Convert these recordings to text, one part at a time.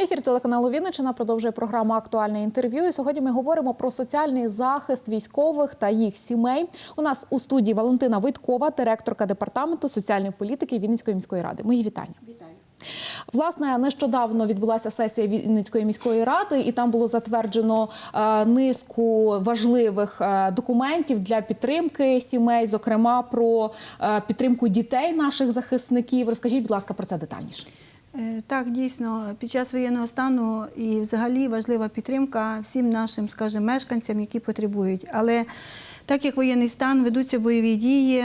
Ефір телеканалу Вінниччина продовжує програму Актуальне інтерв'ю. І сьогодні ми говоримо про соціальний захист військових та їх сімей. У нас у студії Валентина Войткова, директорка департаменту соціальної політики Вінницької міської ради. Мої вітання. Вітаю. Власне, нещодавно відбулася сесія Вінницької міської ради, і там було затверджено е, низку важливих е, документів для підтримки сімей, зокрема про е, підтримку дітей наших захисників. Розкажіть, будь ласка, про це детальніше. Е, Так, дійсно, під час воєнного стану і взагалі важлива підтримка всім нашим, скажімо, мешканцям, які потребують. Але так як воєнний стан, ведуться бойові дії,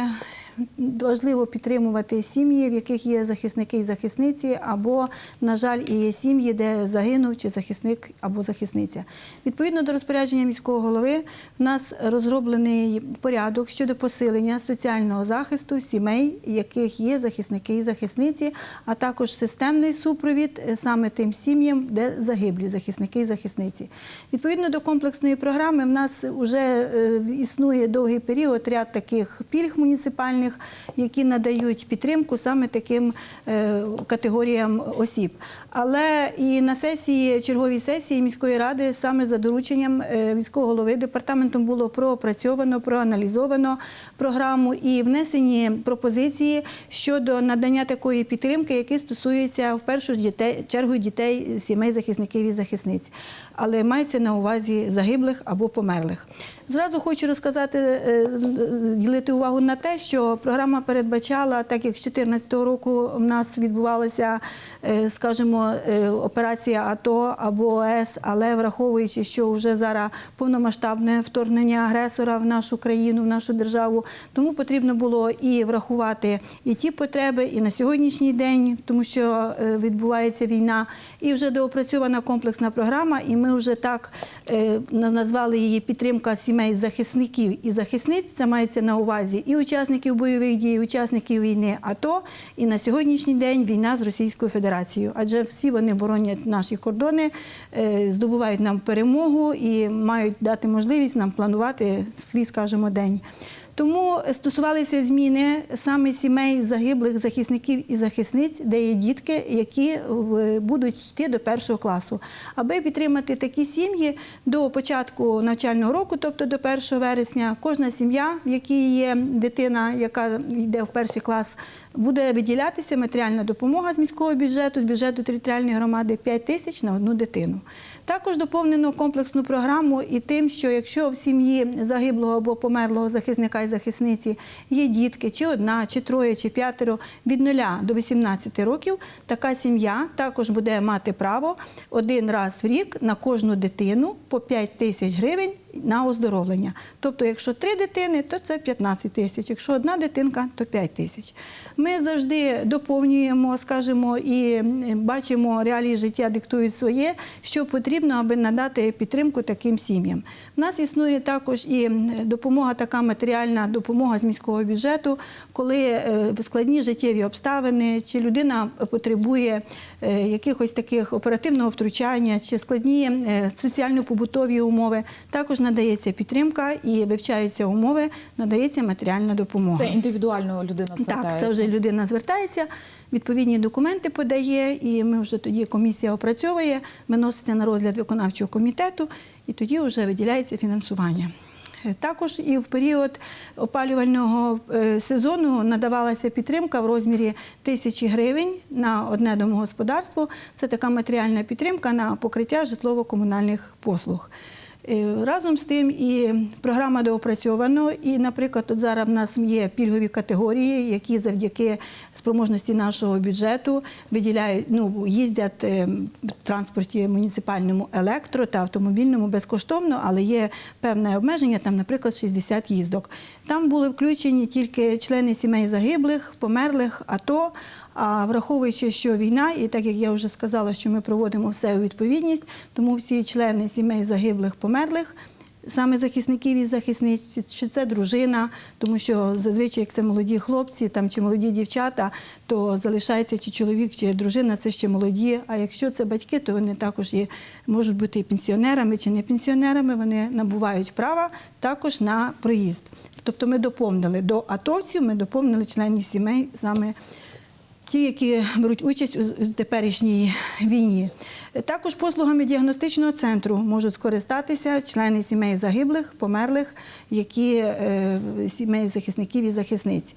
важливо підтримувати сім'ї, в яких є захисники і захисниці, або, на жаль, є сім'ї, де загинув чи захисник або захисниця. Відповідно до розпорядження міського голови, в нас розроблений порядок щодо посилення соціального захисту сімей, в яких є захисники і захисниці, а також системний супровід е, саме тим сім'ям, де загиблі захисники і захисниці. Відповідно до комплексної програми, в нас вже існує довгий період ряд таких пільг муніципальних, які надають підтримку саме таким е, категоріям осіб. Але і на сесії черговій сесії міської ради, саме за дорученням е, міського голови департаментом було проопрацьовано, проаналізовано програму і внесені пропозиції щодо надання такої підтримки, які стосуються в першу чергу дітей, сімей захисників і захисниць, але мається на увазі загиблих або померлих. Зразу хочу розказати, е, ділити увагу на те, що програма передбачала, так як з 2014 року в нас відбувалася, е, скажімо, е, операція АТО або ОС, але враховуючи, що вже зараз повномасштабне вторгнення агресора в нашу країну, в нашу державу, тому потрібно було і врахувати і ті потреби, і на сьогоднішній день, тому що е, відбувається війна, і вже доопрацьована комплексна програма, і ми вже так назвали її підтримка сімей захисників і захисниць. Це мається на увазі і учасників бойових дій, учасників війни АТО, і на сьогоднішній день війна з Російською Федерацією. Адже всі вони боронять наші кордони, е, здобувають нам перемогу і мають дати можливість нам планувати свій, скажімо, день. Тому стосувалися зміни саме сімей загиблих захисників і захисниць, де є дітки, які будуть йти до першого класу, аби підтримати такі сім'ї до початку навчального року, тобто до 1 вересня, кожна сім'я, в якій є дитина, яка йде в перший клас, буде виділятися матеріальна допомога з міського бюджету, з бюджету територіальної громади 5 тисяч на одну дитину. Також доповнено комплексну програму і тим, що якщо в сім'ї загиблого або померлого захисника і захисниці є дітки, чи одна, чи троє, чи п'ятеро від 0 до 18 років, така сім'я також буде мати право один раз в рік на кожну дитину по 5 тисяч гривень на оздоровлення. Тобто, якщо три дитини, то це 15 тисяч. Якщо одна дитинка, то 5 тисяч. Ми завжди доповнюємо, скажімо, і бачимо, реалії життя диктують своє, що потрібно, аби надати підтримку таким сім'ям. У нас існує також і допомога, така матеріальна допомога з міського бюджету, коли е, складні життєві обставини, чи людина потребує е, якихось таких оперативного втручання, чи складні е, соціально-побутові умови. Також надається підтримка і вивчаються умови, надається матеріальна допомога. Це індивідуально людина звертається. Так, це вже людина звертається, відповідні документи подає, і ми вже тоді комісія опрацьовує, виноситься на розгляд виконавчого комітету, і тоді вже виділяється фінансування. Е, Також і в період опалювального е, сезону надавалася підтримка в розмірі тисячі гривень на одне домогосподарство. Це така матеріальна підтримка на покриття житлово-комунальних послуг. Е, Разом з тим і програма доопрацьована. І, наприклад, от зараз в нас є пільгові категорії, які завдяки спроможності нашого бюджету виділяють, ну, їздять е, в транспорті муніципальному електро та автомобільному безкоштовно, але є певне обмеження, там, наприклад, 60 їздок. Там були включені тільки члени сімей загиблих, померлих, АТО. А враховуючи, що війна, і так як я вже сказала, що ми проводимо все у відповідність, тому всі члени сімей загиблих, померлих, саме захисників і захисниць, чи це дружина, тому що зазвичай, як це молоді хлопці там, чи молоді дівчата, то залишається чи чоловік, чи дружина, це ще молоді. А якщо це батьки, то вони також є, можуть бути і пенсіонерами чи не пенсіонерами, вони набувають права також на проїзд. Тобто ми доповнили до атовців, ми доповнили членів сімей саме ті, які беруть участь у теперішній війні. Також послугами діагностичного центру можуть скористатися члени сімей загиблих, померлих, які е, сімей захисників і захисниць.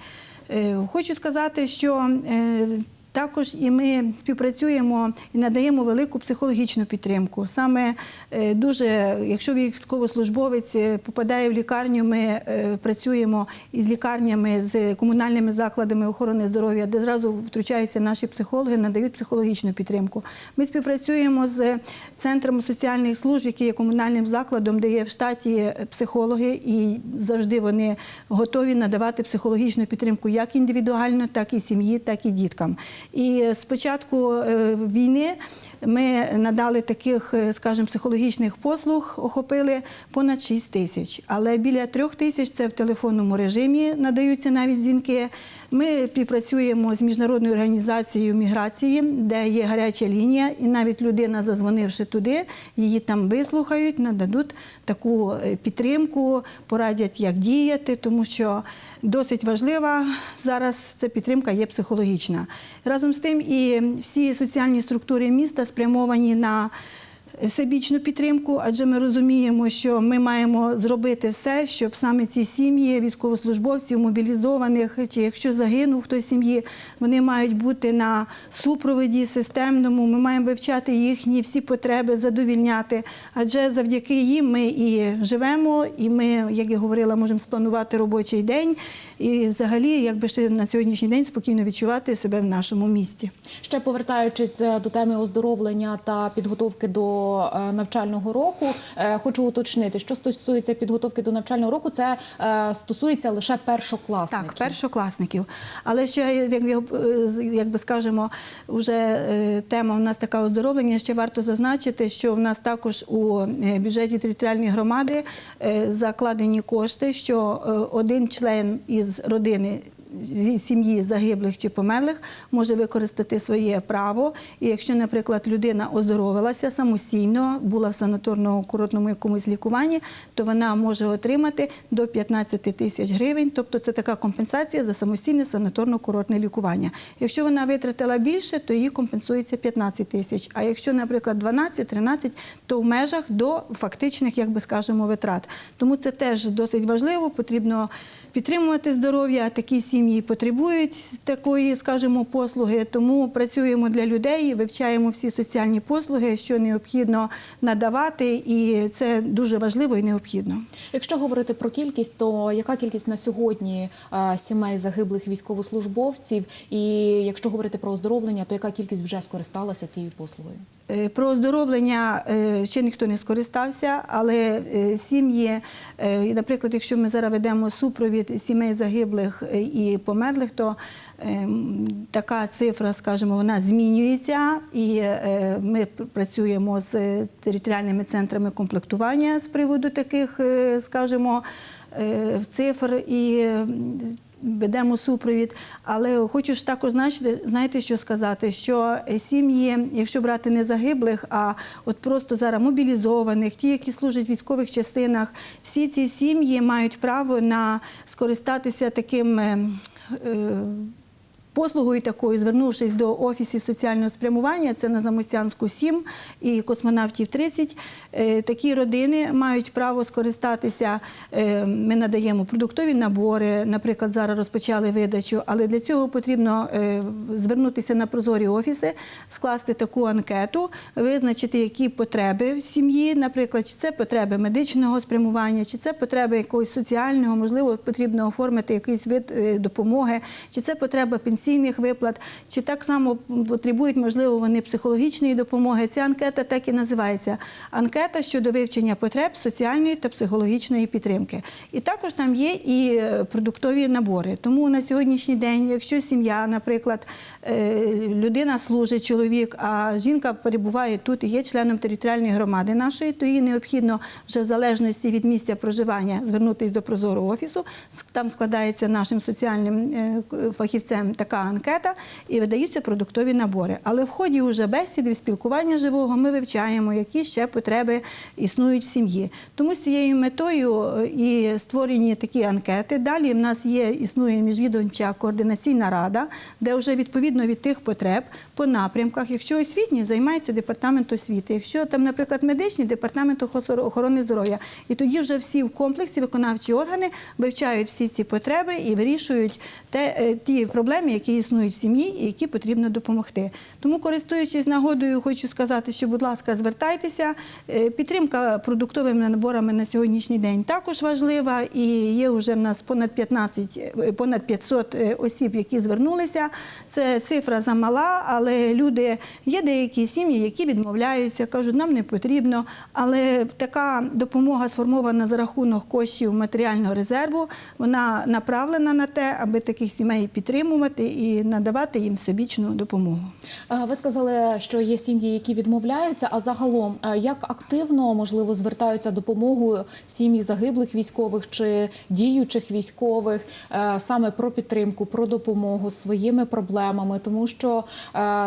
Е, Хочу сказати, що е, також і ми співпрацюємо і надаємо велику психологічну підтримку. Саме е, дуже, якщо військовослужбовець е, попадає в лікарню, ми е, працюємо із лікарнями, з комунальними закладами охорони здоров'я, де зразу втручаються наші психологи, надають психологічну підтримку. Ми співпрацюємо з центром соціальних служб, який є комунальним закладом, де є в штаті психологи, і завжди вони готові надавати психологічну підтримку як індивідуально, так і сім'ї, так і діткам. І з початку е, війни ми надали таких, е, скажімо, психологічних послуг, охопили понад 6 тисяч. Але біля трьох тисяч це в телефонному режимі надаються навіть дзвінки. Ми співпрацюємо з міжнародною організацією міграції, де є гаряча лінія, і навіть людина, зазвонивши туди, її там вислухають, нададуть таку е, підтримку, порадять, як діяти, тому що досить важлива зараз ця підтримка є психологічна. Разом з тим, і всі соціальні структури міста спрямовані на всебічну підтримку, адже ми розуміємо, що ми маємо зробити все, щоб саме ці сім'ї військовослужбовців, мобілізованих, чи якщо загинув хтось сім'ї, вони мають бути на супроводі системному. Ми маємо вивчати їхні всі потреби, задовільняти. Адже завдяки їм ми і живемо, і ми, як я говорила, можемо спланувати робочий день і взагалі, якби ще на сьогоднішній день спокійно відчувати себе в нашому місті. Ще повертаючись е, до теми оздоровлення та підготовки до навчального року, е, хочу уточнити, що стосується підготовки до навчального року, це е, стосується лише першокласників. Так, першокласників. Але ще, як, е, би скажемо, вже е, тема у нас така оздоровлення. Ще варто зазначити, що в нас також у е, бюджеті територіальної громади е, закладені кошти, що е, один член із родини. Зі сім'ї загиблих чи померлих може використати своє право. І якщо, наприклад, людина оздоровилася самостійно, була в санаторно-курортному якомусь лікуванні, то вона може отримати до 15 тисяч гривень. Тобто це така компенсація за самостійне санаторно-курортне лікування. Якщо вона витратила більше, то їй компенсується 15 тисяч. А якщо, наприклад, 12-13, то в межах до фактичних, як би скажемо, витрат. Тому це теж досить важливо. Потрібно підтримувати здоров'я. Такі сім'ї потребують такої, скажімо, послуги. Тому працюємо для людей, вивчаємо всі соціальні послуги, що необхідно надавати, і це дуже важливо і необхідно. Якщо говорити про кількість, то яка кількість на сьогодні сімей загиблих військовослужбовців? І якщо говорити про оздоровлення, то яка кількість вже скористалася цією послугою? Е, Про оздоровлення е, ще ніхто не скористався, але е, сім'ї, наприклад, якщо ми зараз ведемо супровід сімей загиблих і померлих, то ем, така цифра, скажімо, вона змінюється, і е, ми працюємо з е, територіальними центрами комплектування з приводу таких, е, скажімо, цифр і. Ведемо супровід. Але хочу ж також значити, знаєте, що сказати, що сім'ї, якщо брати не загиблих, а от просто зараз мобілізованих, ті, які служать в військових частинах, всі ці сім'ї мають право на скористатися таким. е, е, Послугою такою, звернувшись до офісів соціального спрямування, це на Замостянську 7 і космонавтів 30, е, такі родини мають право скористатися. е, Ми надаємо продуктові набори, наприклад, зараз розпочали видачу, але для цього потрібно е, звернутися на прозорі офіси, скласти таку анкету, визначити, які потреби сім'ї, наприклад, чи це потреби медичного спрямування, чи це потреби якогось соціального, можливо, потрібно оформити якийсь вид допомоги, чи це потреба пенсійних виплат, чи так само потребують, можливо, вони психологічної допомоги. Ця анкета так і називається анкета щодо вивчення потреб соціальної та психологічної підтримки. І також там є і е, продуктові набори. Тому на сьогоднішній день, якщо сім'я, наприклад, е, людина служить чоловік, а жінка перебуває тут і є членом територіальної громади нашої, то їй необхідно вже в залежності від місця проживання звернутися до прозорого офісу. Там складається нашим соціальним е, фахівцем така така анкета і видаються продуктові набори. Але в ході уже бесіди, спілкування живого ми вивчаємо, які ще потреби існують в сім'ї. Тому з цією метою е, і створені такі анкети. Далі в нас є існує міжвідомча координаційна рада, де вже відповідно від тих потреб по напрямках. Якщо освітні, займається департамент освіти. Якщо там, наприклад, медичний департамент охорони здоров'я. І тоді вже всі в комплексі виконавчі органи вивчають всі ці потреби і вирішують те, е, ті проблеми, які існують в сім'ї і які потрібно допомогти. Тому, користуючись нагодою, хочу сказати, що, будь ласка, звертайтеся. Е, Підтримка продуктовими наборами на сьогоднішній день також важлива, і є вже в нас понад 15, е, понад 500 е, осіб, які звернулися. Це цифра замала, але люди є деякі сім'ї, які відмовляються, кажуть, нам не потрібно. Але така допомога сформована за рахунок коштів матеріального резерву. Вона направлена на те, аби таких сімей підтримувати і надавати їм всебічну допомогу. Е, Ви сказали, що є сім'ї, які відмовляються. А загалом, е, як активно можливо звертаються допомогою сім'ї загиблих військових чи діючих військових е, саме про підтримку, про допомогу своїми проблемами, тому що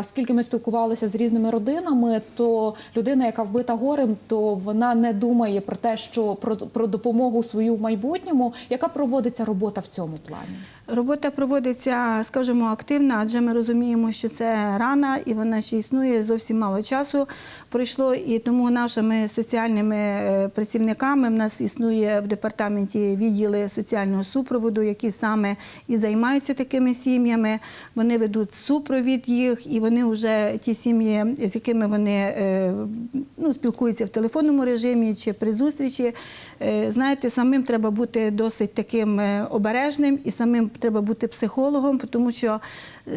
скільки ми спілкувалися з різними родинами, то людина, яка вбита горем, то вона не думає про те, що про, про допомогу свою в майбутньому, яка проводиться робота в цьому плані. Робота проводиться, скажімо, активно, адже ми розуміємо, що це рана і вона ще існує зовсім мало часу пройшло. І тому нашими соціальними е, працівниками в нас існує в департаменті відділи соціального супроводу, які саме і займаються такими сім'ями. Вони ведуть супровід їх, і вони вже ті сім'ї, з якими вони е, ну, спілкуються в телефонному режимі чи при зустрічі. Е, Знаєте, самим треба бути досить таким е, обережним і самим треба бути психологом, тому що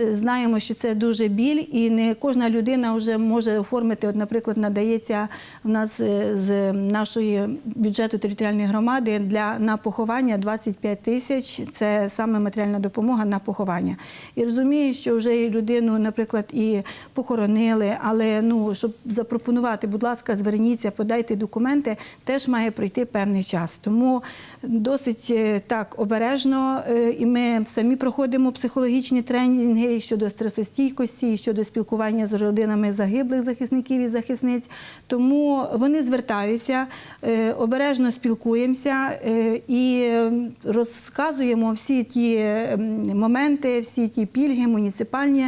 е, знаємо, що це дуже біль, і не кожна людина вже може оформити. От, наприклад, надається в нас з нашої бюджету територіальної громади для на поховання 25 тисяч. Це саме матеріальна допомога на поховання. І розумію, що вже людину, наприклад, і похоронили, але ну щоб запропонувати, будь ласка, зверніться, подайте документи, теж має пройти певний час. Тому досить е, так обережно, е, і ми самі проходимо психологічні тренінги щодо стресостійкості, щодо спілкування з родинами загиблих захисників і захисниць. Тому вони звертаються, е, обережно спілкуємося і розказуємо всі ті моменти, всі ті пільги муніципальні,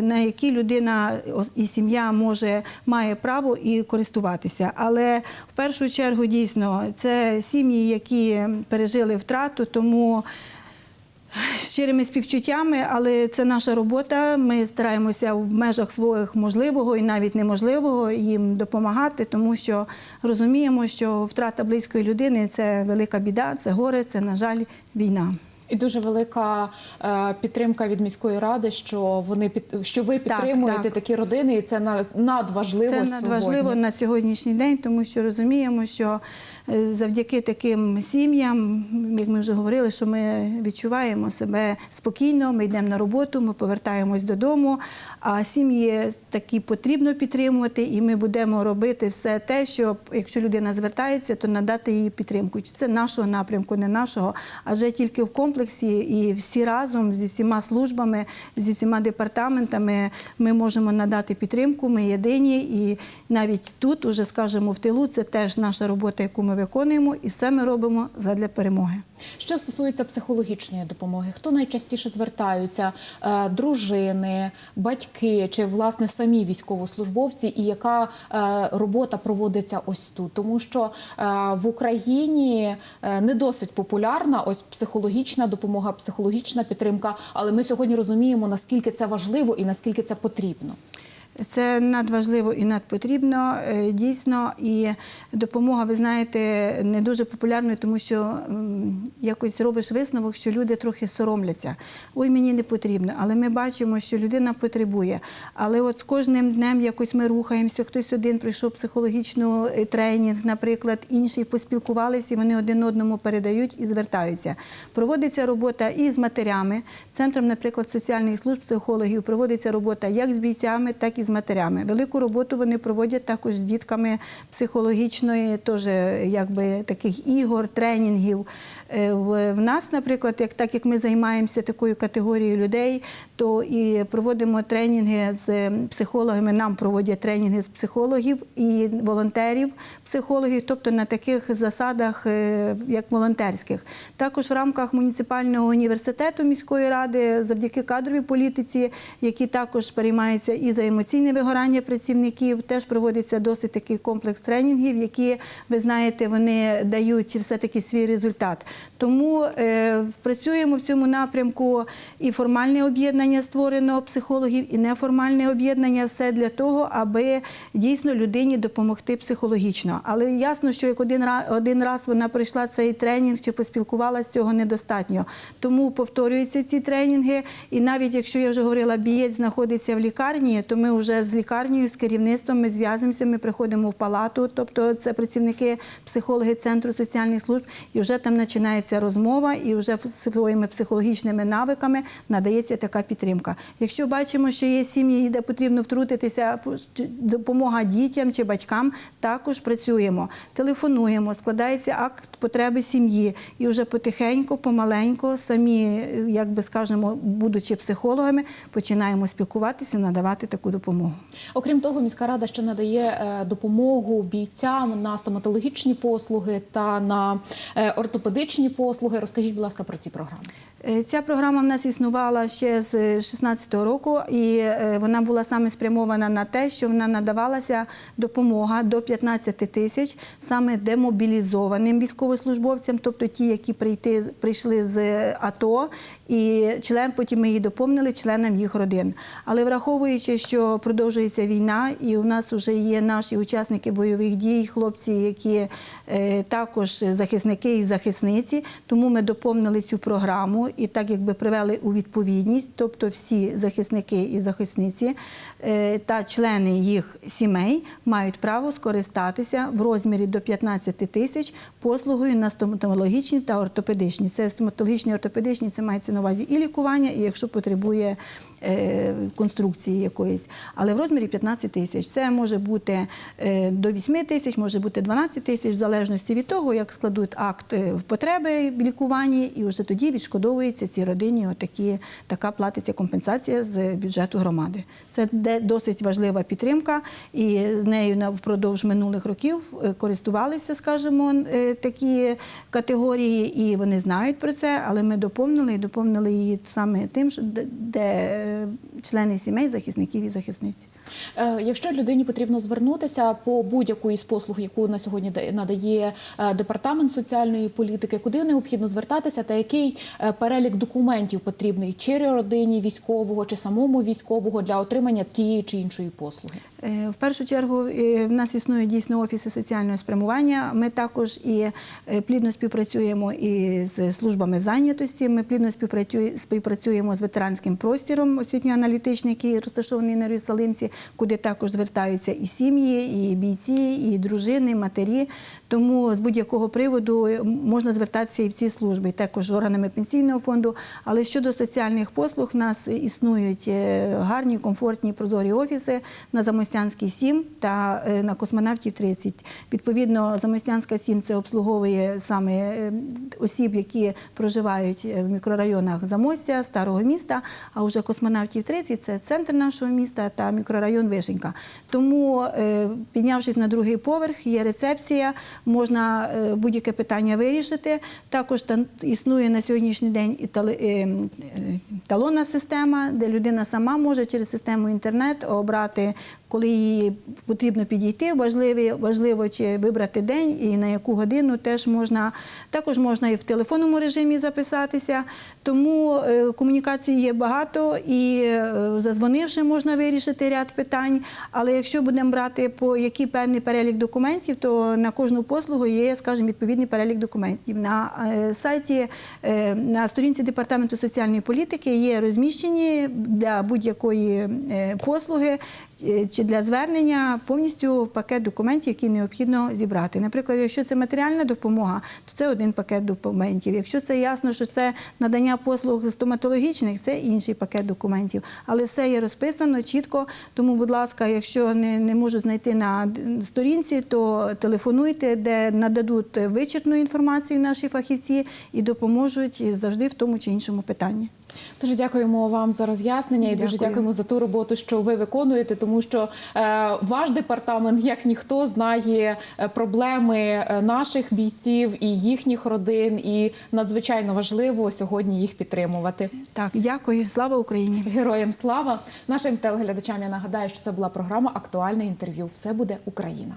на які людина і сім'я може має право і користуватися. Але в першу чергу дійсно це сім'ї, які пережили втрату, тому. Щирими співчуттями, але це наша робота. Ми стараємося в межах своїх можливого і навіть неможливого їм допомагати, тому що розуміємо, що втрата близької людини це велика біда, це горе, це, на жаль, війна. І дуже велика е, підтримка від міської ради, що вони під що ви підтримуєте так. такі родини, і це на- надважливо Це надважливо сьогодні. на сьогоднішній день, тому що розуміємо, що завдяки таким сім'ям, як ми вже говорили, що ми відчуваємо себе спокійно, ми йдемо на роботу, ми повертаємось додому. А сім'ї такі потрібно підтримувати, і ми будемо робити все те, щоб якщо людина звертається, то надати їй підтримку. Чи це нашого напрямку, не нашого, адже тільки в комплексі і всі разом зі всіма службами, зі всіма департаментами ми можемо надати підтримку. Ми єдині, і навіть тут, уже скажемо, в тилу, це теж наша робота, яку ми виконуємо, і все ми робимо задля перемоги. Що стосується психологічної допомоги, хто найчастіше звертаються? Е, дружини, батьки чи власне самі військовослужбовці, і яка е, робота проводиться ось тут? Тому що е, в Україні не досить популярна ось психологічна допомога, психологічна підтримка. Але ми сьогодні розуміємо наскільки це важливо і наскільки це потрібно. Це надважливо і надпотрібно, е, дійсно. І допомога, ви знаєте, не дуже популярною, тому що якось робиш висновок, що люди трохи соромляться. Ой, мені не потрібно. Але ми бачимо, що людина потребує. Але от з кожним днем якось ми рухаємося. Хтось один прийшов психологічний е, тренінг, наприклад, інший поспілкувалися, і вони один одному передають і звертаються. Проводиться робота і з матерями. Центром, наприклад, соціальних служб психологів проводиться робота як з бійцями, так і з матерями. Велику роботу вони проводять також з дітками психологічної, теж якби таких ігор, тренінгів. Е, В, нас, наприклад, як так як ми займаємося такою категорією людей, то і проводимо тренінги з психологами. Нам проводять тренінги з психологів і волонтерів, психологів, тобто на таких засадах, е, як волонтерських. Також в рамках муніципального університету міської ради, завдяки кадровій політиці, які також переймаються і за емоційне вигорання працівників, теж проводиться досить такий комплекс тренінгів, які ви знаєте, вони дають все-таки свій результат. Тому е, працюємо в цьому напрямку і формальне об'єднання створено психологів, і неформальне об'єднання все для того, аби дійсно людині допомогти психологічно. Але ясно, що як один раз, один раз вона пройшла цей тренінг чи поспілкувалася, цього недостатньо. Тому повторюються ці тренінги. І навіть якщо я вже говорила, бієць знаходиться в лікарні, то ми вже з лікарнею, з керівництвом ми зв'язуємося, ми приходимо в палату, тобто це працівники психологи центру соціальних служб, і вже там починається розмова, і вже своїми психологічними навиками надається така підтримка. Якщо бачимо, що є сім'ї, де потрібно втрутитися, допомога дітям чи батькам, також працюємо, телефонуємо, складається акт потреби сім'ї, і вже потихеньку, помаленьку, самі, як би скажемо, будучи психологами, починаємо спілкуватися, надавати таку допомогу. Окрім того, міська рада ще надає е, допомогу бійцям на стоматологічні послуги та на е, ортопедичні послуги. Розкажіть, будь ласка, про ці програми. Е, Ця програма в нас існувала ще з 2016 року, і е, вона була саме спрямована на те, що вона надавалася допомога до 15 тисяч саме демобілізованим військовослужбовцям, тобто ті, які прийти, прийшли з АТО, і член потім ми її доповнили членам їх родин. Але враховуючи, що продовжується війна, і у нас вже є наші учасники бойових дій, хлопці, які е, також захисники і захисниці, тому ми доповнили цю програму і так якби привели у відповідність, тобто всі захисники і захисниці е, та члени їх сімей мають право скористатися в розмірі до 15 тисяч послугою на стоматологічні та ортопедичні. Це стоматологічні ортопедичні, це мається на увазі і лікування, і якщо потребує конструкції якоїсь. Але в розмірі 15 тисяч. Це може бути е, до 8 тисяч, може бути 12 тисяч, в залежності від того, як складуть акт е, в потреби в лікуванні, і вже тоді відшкодовується цій родині отакі, така платиться компенсація з бюджету громади. Це досить важлива підтримка, і нею впродовж минулих років е, користувалися, скажімо, е, такі категорії, і вони знають про це, але ми доповнили і доповнили її саме тим, що де- е, члени сімей, захисників і захисниць. Е, Якщо людині потрібно звернутися по будь-яку із послуг, яку на сьогодні надає е, департамент соціальної політики, куди необхідно звертатися, та який е, перелік документів потрібний чи родині військового, чи самому військового для отримання тієї чи іншої послуги? Е, В першу чергу е, в нас існують дійсно офіси соціального спрямування. Ми також і е, плідно співпрацюємо і з службами зайнятості. Ми плідно співпрацює- співпрацюємо з ветеранським простіром освітньо-аналітичний, який розташований на Єрусалимці, куди також звертаються і сім'ї, і бійці, і дружини, матері. Тому з будь-якого приводу можна звертатися і в ці служби, і також органами пенсійного фонду. Але щодо соціальних послуг, в нас існують гарні, комфортні, прозорі офіси на Замостянській 7 та е, на Космонавтів 30. Відповідно, Замостянська 7 це обслуговує саме е, осіб, які проживають е, в мікрорайонах Замостя, Старого міста, а вже Космонавтів 30 це центр нашого міста та мікрорайон Вишенька. Тому, піднявшись на другий поверх, є рецепція, можна будь-яке питання вирішити. Також існує на сьогоднішній день і талонна система, де людина сама може через систему інтернет обрати, коли їй потрібно підійти. Важливо, важливо чи вибрати день і на яку годину теж можна. Також можна і в телефонному режимі записатися. Тому е, комунікацій є багато і е, зазвонивши можна вирішити ряд питань. Але якщо будемо брати по який певний перелік документів, то на кожну послугу є, скажімо, відповідний перелік документів. На е, сайті, на сторінці департаменту соціальної політики є розміщені для будь-якої послуги. Чи для звернення повністю пакет документів, які необхідно зібрати. Наприклад, якщо це матеріальна допомога, то це один пакет документів. Якщо це ясно, що це надання послуг стоматологічних, це інший пакет документів. Але все є розписано чітко. Тому, будь ласка, якщо не, не можу знайти на сторінці, то телефонуйте, де нададуть вичерпну інформацію наші фахівці і допоможуть завжди в тому чи іншому питанні. Дуже дякуємо вам за роз'яснення і дуже дякуємо за ту роботу, що ви виконуєте, тому що е, ваш департамент, як ніхто, знає е, проблеми е, наших бійців і їхніх родин, і надзвичайно важливо сьогодні їх підтримувати. Так, дякую. Слава Україні! Героям слава нашим телеглядачам. Я нагадаю, що це була програма Актуальне інтерв'ю. Все буде Україна.